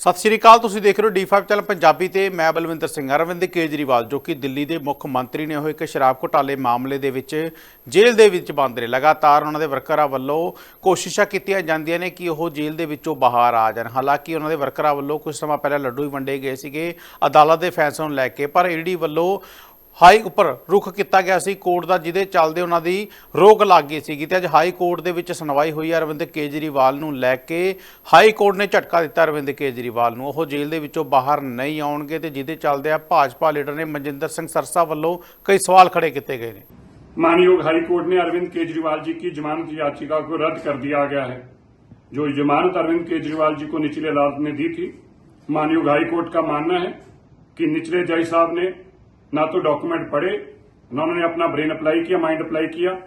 ਸਤਿ ਸ਼੍ਰੀ ਅਕਾਲ, ਤੁਸੀਂ ਦੇਖ ਰਹੇ ਹੋ D5 ਚੈਨਲ ਪੰਜਾਬੀ ਤੇ ਮੈਂ ਬਲਵਿੰਦਰ ਸਿੰਘ ਅਰਵਿੰਦ ਕੇਜਰੀਵਾਲ, ਜੋ ਕਿ ਦਿੱਲੀ ਦੇ ਮੁੱਖ ਮੰਤਰੀ ਨੇ ਹੋਏ ਇੱਕ ਸ਼ਰਾਬ ਘੁਟਾਲੇ ਮਾਮਲੇ ਦੇ ਵਿੱਚ ਜੇਲ੍ਹ ਦੇ ਵਿੱਚ ਬੰਦ ਨੇ ਲਗਾਤਾਰ ਉਹਨਾਂ ਦੇ ਵਰਕਰਾਂ ਵੱਲੋਂ ਕੋਸ਼ਿਸ਼ਾਂ ਕੀਤੀਆਂ ਜਾਂਦੀਆਂ ਨੇ ਕਿ ਉਹ ਜੇਲ੍ਹ ਦੇ ਵਿੱਚੋਂ ਬਾਹਰ ਆ ਜਾਣ। ਹਾਲਾਂਕਿ ਉਹਨਾਂ ਦੇ ਵਰਕਰਾਂ ਵੱਲੋਂ ਕੁਝ ਸਮਾਂ ਪਹਿਲਾਂ ਲੱਡੂ ਹੀ ਵੰਡੇ ਗਏ ਸੀਗੇ, ਅਦਾਲਤ ਦੇ ਫੈਸਲੇ ਨੂੰ ਲੈ ਕੇ, ਪਰ ਈਡੀ ਵੱਲੋਂ ਹਾਈ ਉੱਪਰ ਰੁਖ ਕੀਤਾ ਗਿਆ ਸੀ ਕੋਰਟ ਦਾ ਜਿਹਦੇ ਚੱਲਦੇ ਉਹਨਾਂ ਦੀ ਰੋਕ ਲੱਗ ਗਈ ਸੀਗੀ ਤੇ ਅੱਜ ਹਾਈ ਕੋਰਟ ਦੇ ਵਿੱਚ ਸੁਣਵਾਈ ਹੋਈ ਹੈ ਅਰਵਿੰਦ ਕੇਜਰੀਵਾਲ ਨੂੰ ਲੈ ਕੇ ਹਾਈ ਕੋਰਟ ਨੇ ਝਟਕਾ ਦਿੱਤਾ ਅਰਵਿੰਦ ਕੇਜਰੀਵਾਲ ਨੂੰ ਉਹ ਜੇਲ੍ਹ ਦੇ ਵਿੱਚੋਂ ਬਾਹਰ ਨਹੀਂ ਆਉਣਗੇ ਤੇ ਜਿਹਦੇ ਚੱਲਦੇ ਆ ਭਾਜਪਾ ਲੀਡਰ ਨੇ ਮਨਜਿੰਦਰ ਸਿੰਘ ਸਰਸਾ ਵੱਲੋਂ ਕਈ ਸਵਾਲ ਖੜੇ ਕੀਤੇ ਗਏ ਨੇ मानयोग हाई कोर्ट ने अरविंद केजरीवाल जी की जमानत याचिका को रद्द कर दिया गया है जो जमानत अरविंद केजरीवाल जी को निचले अदालत ने दी थी मानयोग हाई कोर्ट का मानना है कि निचले जज साहब ने ना तो डॉक्यूमेंट पढ़े, ना उन्होंने अपना ब्रेन अप्लाई किया माइंड अप्लाई किया,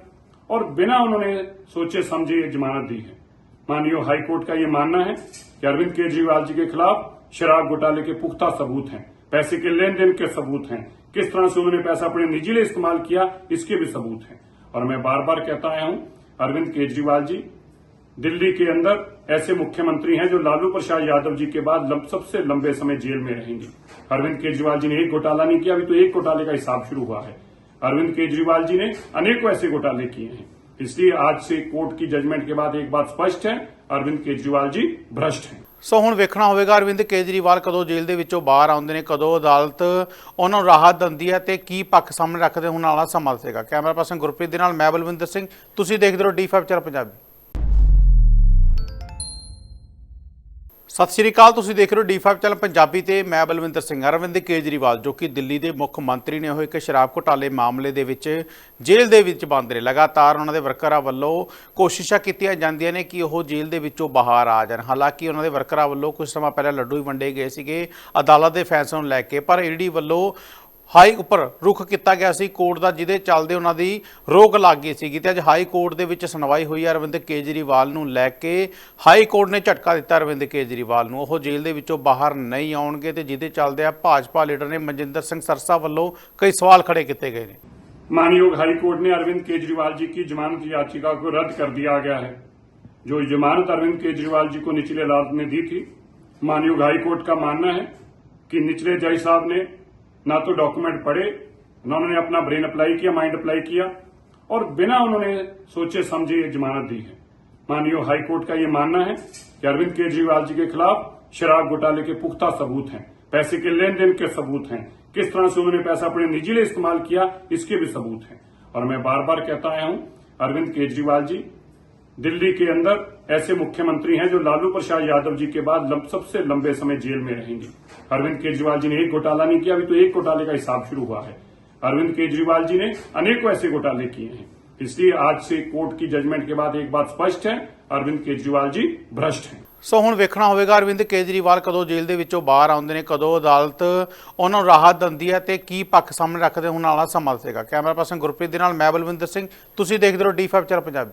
और बिना उन्होंने सोचे, समझे ये जमानत दी है। मानयोग हाईकोर्ट का ये मानना है कि अरविंद केजरीवाल जी के खिलाफ शराब घोटाले के पुख्ता सबूत हैं, पैसे के लेन देन के सबूत हैं, किस तरह से उन्होंने पैसा अपने निजी लिए इस्तेमाल किया, इसके भी सबूत हैं। और मैं बार बार कहता आया हूँ, अरविंद केजरीवाल जी दिल्ली के अंदर ऐसे मुख्यमंत्री हैं जो लालू प्रसाद यादव जी के बाद लंब, सबसे लंबे समय जेल में रहेंगे अरविंद केजरीवाल जी ने एक घोटाला नहीं किया अभी तो एक घोटाले का हिसाब शुरू हुआ है अरविंद केजरीवाल जी ने अनेकों ऐसे घोटाले किए हैं इसलिए आज से कोर्ट की जजमेंट के बाद एक बात स्पष्ट है अरविंद केजरीवाल जी भ्रष्ट हैं ਸੋ ਹੁਣ ਵੇਖਣਾ ਹੋਵੇਗਾ ਅਰਵਿੰਦ ਕੇਜਰੀਵਾਲ ਕਦੋਂ ਜੇਲ੍ਹ ਦੇ ਵਿੱਚੋਂ ਬਾਹਰ ਆਉਂਦੇ ਨੇ ਕਦੋਂ ਅਦਾਲਤ ਉਹਨਾਂ ਨੂੰ ਰਾਹਤ ਦਿੰਦੀ ਹੈ ਤੇ ਕੀ ਪੱਖ ਸਾਹਮਣੇ ਰੱਖਦੇ ਹੁਣ ਵਾਲਾ ਸਮਾਂ ਦੱਸੇਗਾ ਕੈਮਰਾ ਪਰਸਨ ਗੁਰਪ੍ਰੀਤ ਦੇ ਨਾਲ ਮੈਂ ਬਲਵਿੰਦਰ ਸਿੰਘ ਤੁਸੀਂ ਦੇਖਦੇ ਰਹੋ D5 ਚੈਨਲ ਪੰਜਾਬੀ ਸਤਿ ਸ਼੍ਰੀ ਅਕਾਲ, ਤੁਸੀਂ ਦੇਖ ਰਹੇ ਹੋ D5 ਚੈਨਲ ਪੰਜਾਬੀ ਤੇ ਮੈਂ ਬਲਵਿੰਦਰ ਸਿੰਘ ਅਰਵਿੰਦ ਕੇਜਰੀਵਾਲ, ਜੋ ਕਿ ਦਿੱਲੀ ਦੇ ਮੁੱਖ ਮੰਤਰੀ ਨੇ ਹੋਏ ਇੱਕ ਸ਼ਰਾਬ ਘੁਟਾਲੇ ਮਾਮਲੇ ਦੇ ਵਿੱਚ ਜੇਲ੍ਹ ਦੇ ਵਿੱਚ ਬੰਦ ਨੇ ਲਗਾਤਾਰ ਉਹਨਾਂ ਦੇ ਵਰਕਰਾਂ ਵੱਲੋਂ ਕੋਸ਼ਿਸ਼ਾਂ ਕੀਤੀਆਂ ਜਾਂਦੀਆਂ ਨੇ ਕਿ ਉਹ ਜੇਲ੍ਹ ਦੇ ਵਿੱਚੋਂ ਬਾਹਰ ਆ ਜਾਣ। ਹਾਲਾਂਕਿ ਉਹਨਾਂ ਦੇ ਵਰਕਰਾਂ ਵੱਲੋਂ ਕੁਝ ਸਮਾਂ ਪਹਿਲਾਂ ਲੱਡੂ ਹੀ ਵੰਡੇ ਗਏ ਸੀਗੇ, ਅਦਾਲਤ ਦੇ ਫੈਸਲੇ ਨੂੰ ਲੈ ਕੇ, ਪਰ ਈਡੀ ਵੱਲੋਂ ਹਾਈ ਉੱਪਰ ਰੁਖ ਕੀਤਾ ਗਿਆ ਸੀ ਕੋਰਟ ਦਾ ਜਿਹਦੇ ਚੱਲਦੇ ਉਹਨਾਂ ਦੀ ਰੋਕ ਲੱਗ ਗਈ ਸੀਗੀ ਤੇ ਅੱਜ ਹਾਈ ਕੋਰਟ ਦੇ ਵਿੱਚ ਸੁਣਵਾਈ ਹੋਈ ਹੈ ਅਰਵਿੰਦ ਕੇਜਰੀਵਾਲ ਨੂੰ ਲੈ ਕੇ ਹਾਈ ਕੋਰਟ ਨੇ ਝਟਕਾ ਦਿੱਤਾ ਅਰਵਿੰਦ ਕੇਜਰੀਵਾਲ ਨੂੰ ਉਹ ਜੇਲ੍ਹ ਦੇ ਵਿੱਚੋਂ ਬਾਹਰ ਨਹੀਂ ਆਉਣਗੇ ਤੇ ਜਿਹਦੇ ਚੱਲਦੇ ਆ ਭਾਜਪਾ ਲੀਡਰ ਨੇ ਮਨਜਿੰਦਰ ਸਿੰਘ ਸਰਸਾ ਵੱਲੋਂ ਕਈ ਸਵਾਲ ਖੜੇ ਕੀਤੇ ਗਏ ਨੇ मानयोग हाई कोर्ट ने अरविंद केजरीवाल जी की जमानत याचिका को रद्द कर दिया गया है जो जमानत अरविंद केजरीवाल जी को निचले अदालत ने दी थी मानयोग हाई कोर्ट का मानना है कि निचले जज साहब ने ना तो डॉक्यूमेंट पढ़े, ना उन्होंने अपना ब्रेन अप्लाई किया माइंड अप्लाई किया, और बिना उन्होंने सोचे, समझे ये जमानत दी है। मानयोग हाईकोर्ट का ये मानना है कि अरविंद केजरीवाल जी के खिलाफ शराब घोटाले के पुख्ता सबूत हैं, पैसे के लेन देन के सबूत हैं, किस तरह से उन्होंने पैसा अपने निजी लिए इस्तेमाल किया, इसके भी सबूत हैं। और मैं बार बार कहता आया हूँ, अरविंद केजरीवाल जी दिल्ली के अंदर ऐसे मुख्यमंत्री हैं जो लालू प्रसाद यादव जी के बाद लंब, सबसे लंबे समय जेल में रहेंगे अरविंद केजरीवाल जी ने एक घोटाला नहीं किया अभी तो एक घोटाले का हिसाब शुरू हुआ है अरविंद केजरीवाल जी ने अनेकों ऐसे घोटाले किए हैं इसलिए आज से कोर्ट की जजमेंट के बाद एक बात स्पष्ट है अरविंद केजरीवाल जी भ्रष्ट हैं ਸੋ ਹੁਣ ਵੇਖਣਾ ਹੋਵੇਗਾ ਅਰਵਿੰਦ ਕੇਜਰੀਵਾਲ ਕਦੋਂ ਜੇਲ੍ਹ ਦੇ ਵਿੱਚੋਂ ਬਾਹਰ ਆਉਂਦੇ ਨੇ ਕਦੋਂ ਅਦਾਲਤ ਉਹਨਾਂ ਨੂੰ ਰਾਹਤ ਦਿੰਦੀ ਹੈ ਤੇ ਕੀ ਪੱਖ ਸਾਹਮਣੇ ਰੱਖਦੇ ਹੁਣ ਵਾਲਾ ਸਮਾਂ ਦੱਸੇਗਾ ਕੈਮਰਾ ਪਰਸਨ ਗੁਰਪ੍ਰੀਤ ਦੇ ਨਾਲ ਮੈਂ ਬਲਵਿੰਦਰ ਸਿੰਘ ਤੁਸੀਂ ਦੇਖਦੇ ਰਹੋ D5 ਚੈਨਲ ਪੰਜਾਬੀ